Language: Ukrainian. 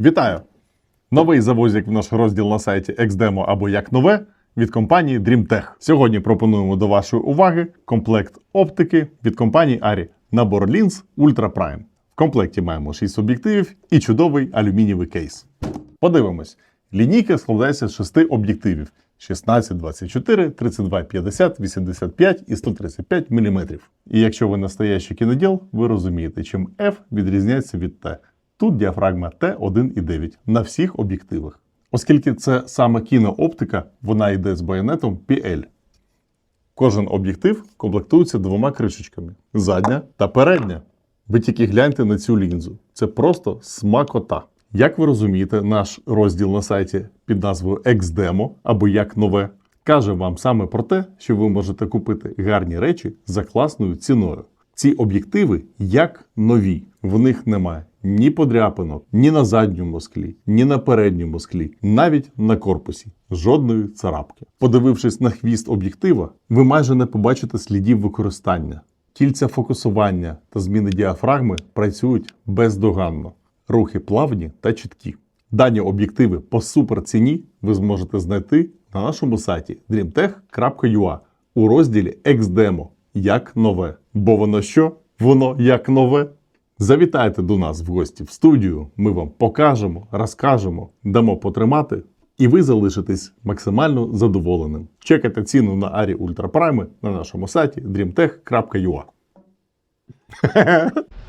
Вітаю! Новий завозик в наш розділ на сайті XDemo або як нове від компанії DreamTech. Сьогодні пропонуємо до вашої уваги комплект оптики від компанії ARRI. Набор лінз Ultra Prime. В комплекті маємо 6 об'єктивів і чудовий алюмінієвий кейс. Подивимось. Лінійка складається з 6 об'єктивів: 16, 24, 32, 50, 85 і 135 мм. І якщо ви настоящий кіноділ, ви розумієте, чим F відрізняється від T. Тут діафрагма Т1,9 на всіх об'єктивах. Оскільки це саме кінооптика, вона йде з байонетом PL. Кожен об'єктив комплектується двома кришечками: задня та передня. Ви тільки гляньте на цю лінзу. Це просто смакота. Як ви розумієте, наш розділ на сайті під назвою XDemo або як нове каже вам саме про те, що ви можете купити гарні речі за класною ціною. Ці об'єктиви як нові. В них немає ні подряпинок, ні на задньому склі, ні на передньому склі, навіть на корпусі. Жодної царапки. Подивившись на хвіст об'єктива, ви майже не побачите слідів використання. Кільця фокусування та зміни діафрагми працюють бездоганно. Рухи плавні та чіткі. Дані об'єктиви по суперціні ви зможете знайти на нашому сайті dreamtech.ua у розділі XDemo як нове. Бо воно що? Воно як нове. Завітайте до нас в гості в студію. Ми вам покажемо, розкажемо, дамо потримати, і ви залишитесь максимально задоволеним. Чекайте ціну на Арі ультрапрайми на нашому сайті dreamtech.ua.